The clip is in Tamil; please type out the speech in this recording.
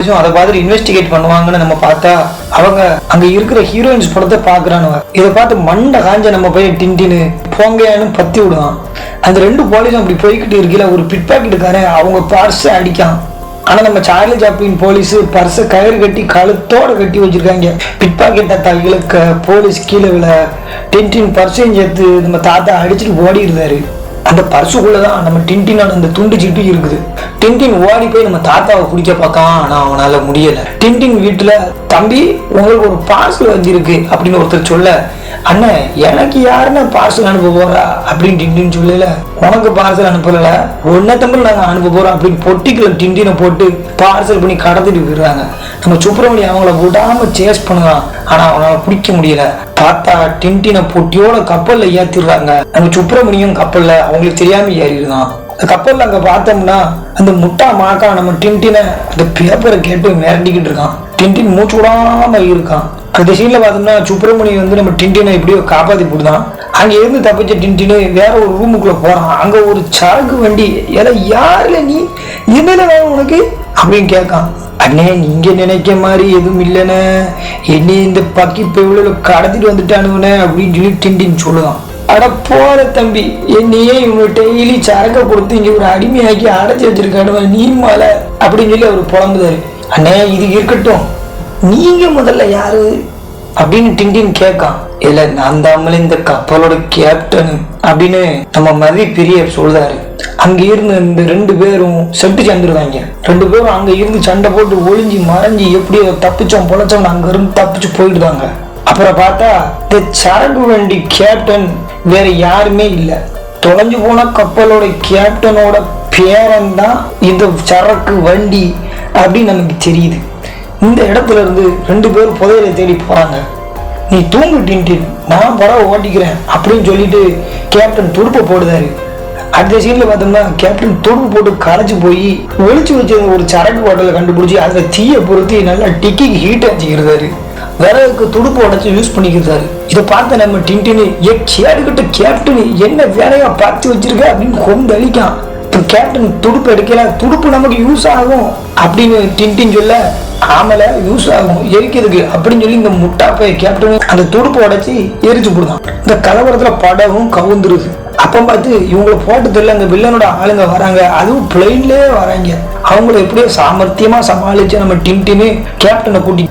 அதை பார்த்துட்டு இன்வெஸ்டிகேட் பண்ணுவாங்கன்னு நம்ம பார்த்தா அவங்க அங்க இருக்கிற ஹீரோயின்ஸ் படத்தை பாக்குறானுவ இதை பார்த்து மண்டை காஞ்ச நம்ம போய் டின்டின்னு போங்கன்னு பத்தி விடுவான் அந்த ரெண்டு போலீஸும் அப்படி போய்கிட்டு இருக்கல ஒரு பிட் பாக்கெட்டுக்காரன் அவங்க பர்ஸை அடிக்கான். ஆனா நம்ம சார்லி ஜாப்ளின் போலீஸ் பர்ஸை கயிறு கட்டி கழுத்தோட கட்டி வச்சிருக்காங்க. பிட் பாக்கெட்டை தவிகளுக்கு போலீஸ் கீழே விழ டென்டின் பர்ஸையும் சேர்த்து நம்ம தாத்தா அடிச்சுட்டு ஓடி இருந்தாரு அந்த பர்சுக்குள்ள தான் நம்ம டின்டினான அந்த துண்டு சிட்டு இருக்குது. டின்டின் ஓடி போய் நம்ம தாத்தாவை குடிக்க பார்க்கான். ஆனால் அவனால் முடியலை. டின்டின் வீட்டில் தம்பி உங்களுக்கு ஒரு பார்சல் வந்திருக்கு அப்படின்னு ஒருத்தர் சொல்ல அண்ணன் எனக்கு யாருன்னா பார்சல் அனுப்ப போறா? அப்படின்னு டின்டின் சொல்லல. உனக்கு பார்சல் அனுப்பல ஒன்ன தம்பில் நாங்க அனுப்ப போறோம் அப்படின்னு பொட்டிக்குள்ள டிண்டினை போட்டு பார்சல் பண்ணி கடத்திட்டு போயிடுறாங்க. நம்ம சுப்பிரமணியம் அவங்கள விடாம சேஸ் பண்ணுவான் ஆனா அவனால பிடிக்க முடியல. தாத்தா டிண்டினை பொட்டியோட கப்பல்ல ஏத்திடுறாங்க. நம்ம சுப்பிரமணியம் கப்பல்ல அவங்களுக்கு தெரியாம ஏறிடுதான். அந்த கப்பல்ல அங்க பார்த்தோம்னா அந்த முட்டா மாக்கா நம்ம டின்டினை அந்த பேப்பரை கேட்டு மிரட்டிக்கிட்டு இருக்கான். டின்டின் மூச்சு விடாம இருக்கான். அந்த சீனில் பார்த்தோம்னா சுப்பிரமணியம் வந்து நம்ம டின்டினை எப்படியோ காப்பாற்றி போடுதான் அங்கே இருந்து தப்பிச்ச டின்டினு வேற ஒரு ரூமுக்குள்ளே போகிறான் அங்கே ஒரு சரக்கு வண்டி. ஏதோ யாரில் நீ? என்னென்ன வேணும் உனக்கு? அப்படின்னு கேட்கான். அண்ணே நீங்க நினைக்க மாதிரி எதுவும் இல்லைண்ணே. என்னை இந்த பக்கி பெவ்வளோ கடத்திட்டு வந்துட்டானுவனே அப்படின்னு சொல்லி டின்டின் சொல்லுதான். அட போற தம்பி என்னையே இவங்க டெய்லி சரக்க கொடுத்து இங்க ஒரு அடிமையாக்கி அடைச்சி வச்சிருக்கானு நீ மலை. அப்படின்னு சொல்லி அவர் புலம்புதாரு அண்ணே இது இருக்கட்டும். நீங்க முதல்ல யாரு? அப்படின்னு டிண்டின் கேட்கான் இல்ல நான் தாமல இந்த கப்பலோட கேப்டன் அப்படின்னு நம்ம மதி பெரிய சொல்றாரு. அங்க இருந்து இந்த ரெண்டு பேரும் செட்டு சேர்ந்துருவாங்க. ரெண்டு பேரும் அங்க இருந்து சண்டை போட்டு ஒளிஞ்சு மறைஞ்சு எப்படியோ தப்பிச்சோம் பொழைச்சோம் அங்க இருந்து தப்பிச்சு போயிடுதாங்க அப்புறம் பார்த்தா இந்த சரக்கு வண்டி கேப்டன் வேற யாருமே இல்லை. தொலைஞ்சு போன கப்பலோட கேப்டனோட பேரன் தான் இந்த சரக்கு வண்டி அப்படின்னு நமக்கு தெரியுது. இந்த இடத்துல இருந்து ரெண்டு பேரும் புதையலை தேடி போறாங்க. நீ தூங்கு டின்டின். நான் படம் ஓட்டிக்கிறேன் அப்படின்னு சொல்லிட்டு கேப்டன் துடுப்பை போடுதாரு அடுத்த சீன்ல பார்த்தோம்னா கேப்டன் துடுப்பு போட்டு கரைச்சி போய் ஒளிச்சு வச்சிருந்த ஒரு சரக்கு பாட்டில கண்டுபிடிச்சி அதுல தீயை பொருத்தி நல்லா டிக்கிக்கு ஹீட் அடிச்சுக்கிறாரு விறகுக்கு துடுப்பு உடச்சு யூஸ் பண்ணிக்கிறாரு இதை பார்த்த நம்ம டின்டின்னு ஏ கேடுகிட்ட கேப்டன் என்ன வேலையா பார்த்து வச்சிருக்க அப்படின்னு கொண்டு அழிக்கான் கேப்டன் துடுப்பு எடுக்கல துடுப்பு நமக்கு யூஸ் ஆகும் அப்படின்னு டின்டின் சொல்ல ஆமல யூஸ் ஆகும் எரிக்கிறதுக்கு அப்படின்னு சொல்லி இந்த முட்டா போய் கேப்டன் அந்த துடுப்பு உடைச்சி எரிச்சு போடுதான். இந்த கலவரத்துல படவும் கவுந்துருது. அப்ப பார்த்து இவங்களை போட்டு தெரியல அந்த வில்லனோட ஆளுங்க வராங்க. அதுவும் பிளெயின்லேயே வராங்க. அவங்கள எப்படியோ சாமர்த்தியமா சமாளிச்சு நம்ம டின்டின்னு கேப்டனை கூட்டி